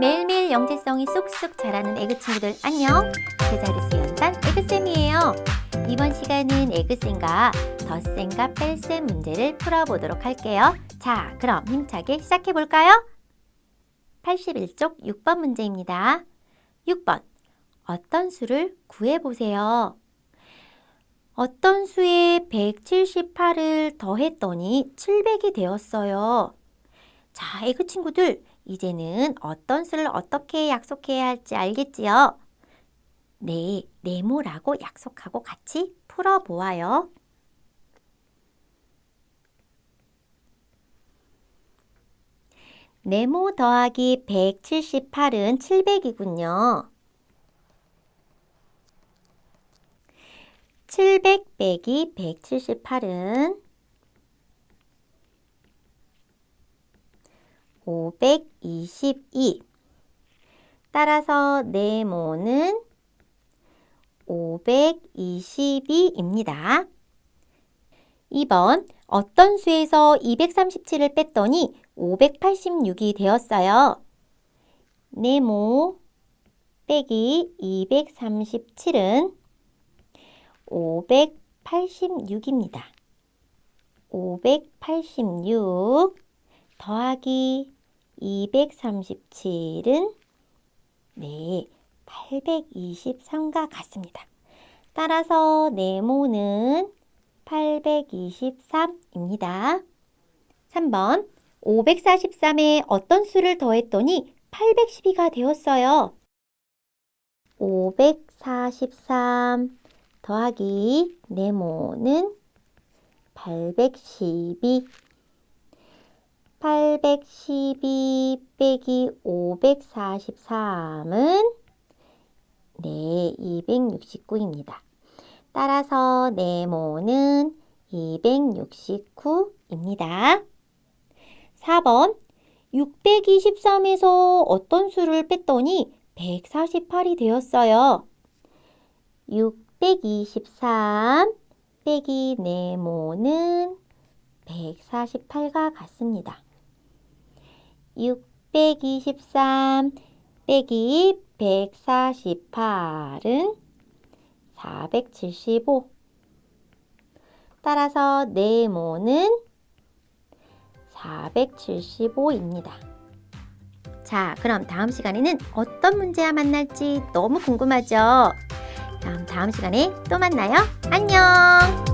매일매일 영재성이 쑥쑥 자라는 에그 친구들 안녕! 제자리수 연산 에그쌤이에요. 이번 시간은 에그쌤과 덧셈과 뺄셈 문제를 풀어보도록 할게요. 자, 그럼 힘차게 시작해 볼까요? 81쪽 6번 문제입니다. 6번. 어떤 수를 구해보세요. 어떤 수에 178을 더했더니 700이 되었어요. 자, 에그 친구들, 이제는 어떤 수를 어떻게 약속해야 할지 알겠지요? 네, 네모라고 약속하고 같이 풀어보아요. 네모 더하기 178은 700이군요. 700 빼기 178은 522. 따라서 네모는 522입니다. 2번 어떤 수에서 237을 뺐더니 586이 되었어요. 네모 빼기 237은 586입니다. 586 더하기 237은 네, 823과 같습니다. 따라서 네모는 823입니다. 3번 543에 어떤 수를 더했더니 812가 되었어요. 543 더하기 네모는 812 812 빼기 543은 네, 269입니다. 따라서 네모는 269입니다. 4번 623에서 어떤 수를 뺐더니 148이 되었어요. 623 빼기 네모는 148과 같습니다. 623 빼기 148은 475. 따라서 네모는 475입니다. 자, 그럼 다음 시간에는 어떤 문제와 만날지 너무 궁금하죠? 그럼 다음 시간에 또 만나요. 안녕!